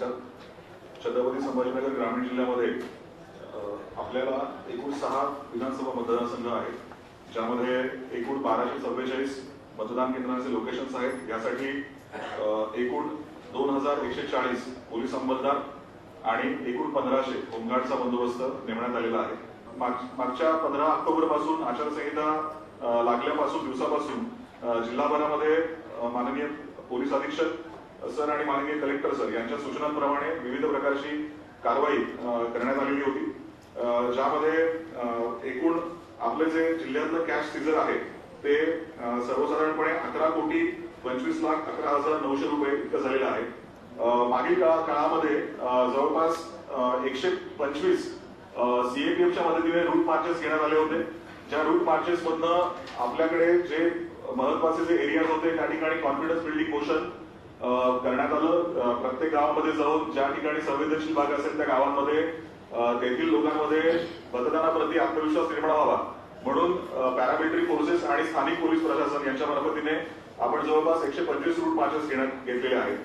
नमस्कार. छत्रपती संभाजीनगर ग्रामीण जिल्ह्यामध्ये आपल्याला एकूण सहा विधानसभा मतदारसंघ आहेत ज्यामध्ये एकूण बाराशे चव्वेचाळीस मतदान केंद्रांचे लोकेशन्स आहेत. यासाठी एकूण दोन हजार एकशे चाळीस पोलीस अंमलदार आणि एकूण पंधराशे होमगार्डचा बंदोबस्त नेमण्यात आलेला आहे. माग- मागच्या पंधरा ऑक्टोबरपासून आचारसंहिता लागल्यापासून दिवसापासून जिल्हाभरामध्ये माननीय पोलीस अधीक्षक सर आणि माननीय कलेक्टर सर यांच्या सूचनांप्रमाणे विविध प्रकारची कारवाई करण्यात आलेली होती. ज्यामध्ये एकूण आपले जे जिल्ह्यातलं कॅश सीझर आहे ते सर्वसाधारणपणे अकरा कोटी पंचवीस लाख अकरा हजार नऊशे रुपये इतकं झालेलं आहे. मागील काळामध्ये जवळपास एकशे पंचवीस सीएपीएफच्या मदतीने रूट मार्चेस घेण्यात आले होते. ज्या रूट मार्चेस मधनं आपल्याकडे जे महत्त्वाचे जे एरियाज होते त्या ठिकाणी कॉन्फिडन्स बिल्डिंग मोशन करण्यात आलं. प्रत्येक गावामध्ये जाऊन ज्या ठिकाणी संवेदनशील भाग असेल त्या गावांमध्ये तेथील लोकांमध्ये मतदानाप्रती आत्मविश्वास निर्माण व्हावा. म्हणून पॅरामिलिटरी फोर्सेस आणि स्थानिक पोलीस प्रशासन यांच्या मार्फतीने आपण जवळपास एकशे पंचवीस रूट मार्चेस घेण्यात घेतलेले आहेत.